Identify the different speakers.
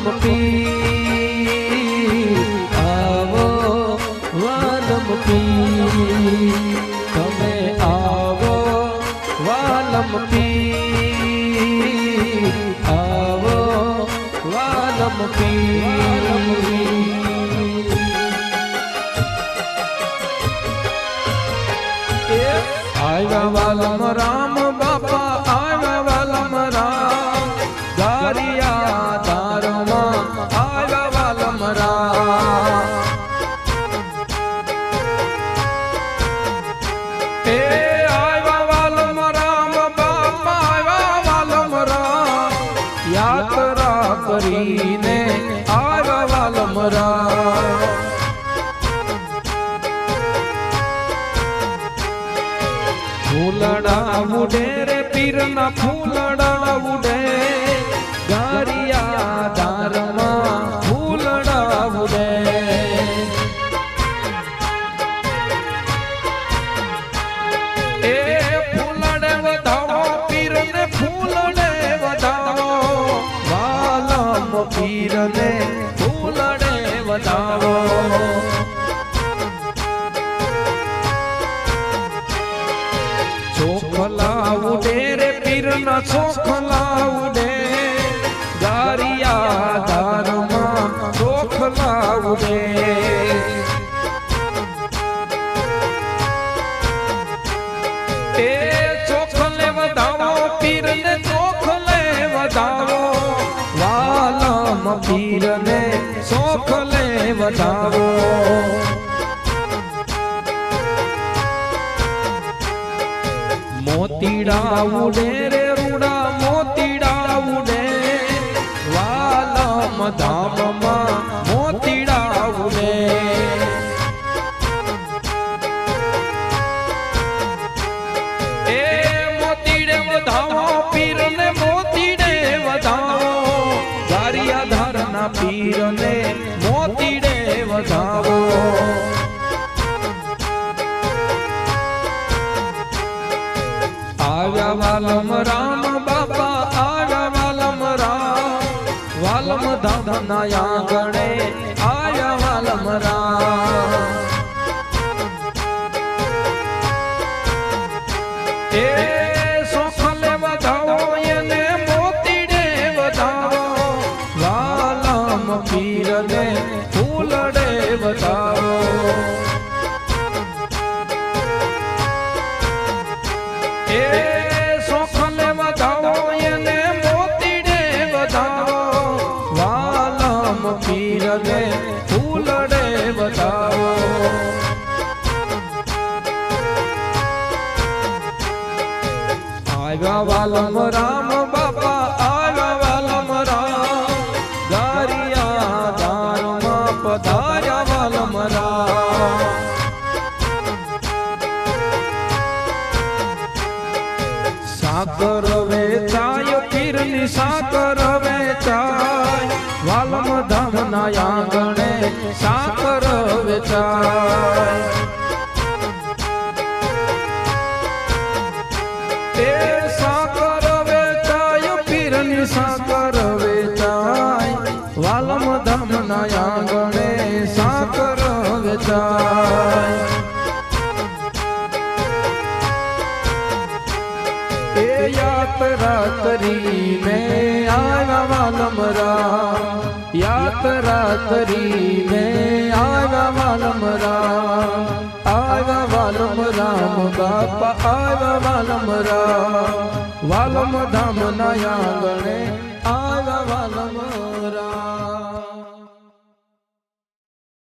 Speaker 1: વાલમ પી આવો વાલમ પી તમે આવો વાલમ પી આવો આવ્યા વાલમ રામ કરીને આવ્યા લમરા ફૂલડા ઉડે રે પીરના ફૂલડા ઉડે. ગારિયા દારમાં પીરના ચોખલા ઉડે ગારિયા દારમાં ચોખલા ઉડે એ ચોખલે પીરને ચોખલે વધાવો વાલમ મોતીડા ઉડે રે વાલમ ધામમાં મોતીડા ઉડે એ મોતીડે પીરને મોતીડે વધાવો. વધાવો. આવ્યા વાલમ રામ વાલમ ધામના આંગણે આવ્યા વાલમ રામ એ સોખલે વધાવો એને મોતીડે વધાવો વાલમ પીરને ફૂલડે વધાવો એ પીરને ફૂલડે બતાવો આવ્યા વાલમ રામ બાપા, આવ્યા વાલમ રામ. ગારિયા દારમાં પધાર્યા વાલમ રામ. સાકર વેચાય પીરની સાકર ધામના આંગણે સાકર વેચાય એ યાત્રા કરીને આવ્યા વાલમ રામ યાત્રા કરીને આવ્યા વાલમ રામ આવ્યા વાલમ રામ બાપા આવ્યા વાલમ રામ વાલમ ધામ ના આંગણે આવ્યા વાલમ